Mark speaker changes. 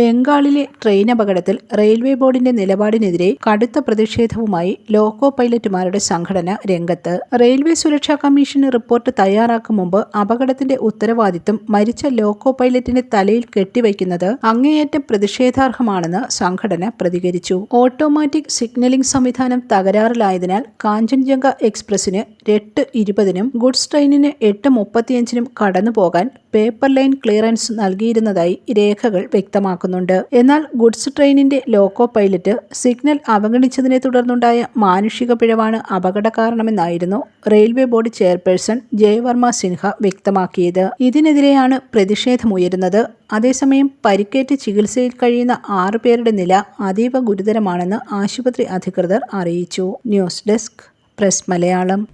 Speaker 1: ബംഗാളിലെ ട്രെയിൻ അപകടത്തിൽ റെയിൽവേ ബോർഡിന്റെ നിലപാടിനെതിരെ കടുത്ത പ്രതിഷേധവുമായി ലോക്കോ പൈലറ്റുമാരുടെ സംഘടന രംഗത്ത്. റെയിൽവേ സുരക്ഷാ കമ്മീഷന് റിപ്പോർട്ട് തയ്യാറാക്കും മുമ്പ് അപകടത്തിന്റെ ഉത്തരവാദിത്തം മരിച്ച ലോക്കോ പൈലറ്റിന്റെ തലയിൽ കെട്ടിവയ്ക്കുന്നത് അങ്ങേയറ്റം പ്രതിഷേധാർഹമാണെന്ന് സംഘടന പ്രതികരിച്ചു. ഓട്ടോമാറ്റിക് സിഗ്നലിംഗ് സംവിധാനം തകരാറിലായതിനാൽ കാഞ്ചൻജംഗ എക്സ്പ്രസിന് എട്ട് ഇരുപതിനും ഗുഡ്സ് ട്രെയിനിന് എട്ട് മുപ്പത്തിയഞ്ചിനും കടന്നുപോകാൻ പേപ്പർ ലൈൻ ക്ലിയറൻസ് നൽകിയിരുന്നതായി രേഖകൾ വ്യക്തമാക്കുന്നുണ്ട്. എന്നാൽ ഗുഡ്സ് ട്രെയിനിന്റെ ലോക്കോ പൈലറ്റ് സിഗ്നൽ അവഗണിച്ചതിനെ തുടർന്നുണ്ടായ മാനുഷിക പിഴവാണ് അപകട കാരണമെന്നായിരുന്നു railway board chairperson Jaya Varma Sinha വ്യക്തമാക്കിയത്. ഇതിനെതിരെയാണ് പ്രതിഷേധമുയരുന്നത്. അതേസമയം പരിക്കേറ്റ് ചികിത്സയിൽ കഴിയുന്ന ആറു പേരുടെ നില അതീവ ഗുരുതരമാണെന്ന് ആശുപത്രി അധികൃതർ അറിയിച്ചു.
Speaker 2: News desk press Malayalam.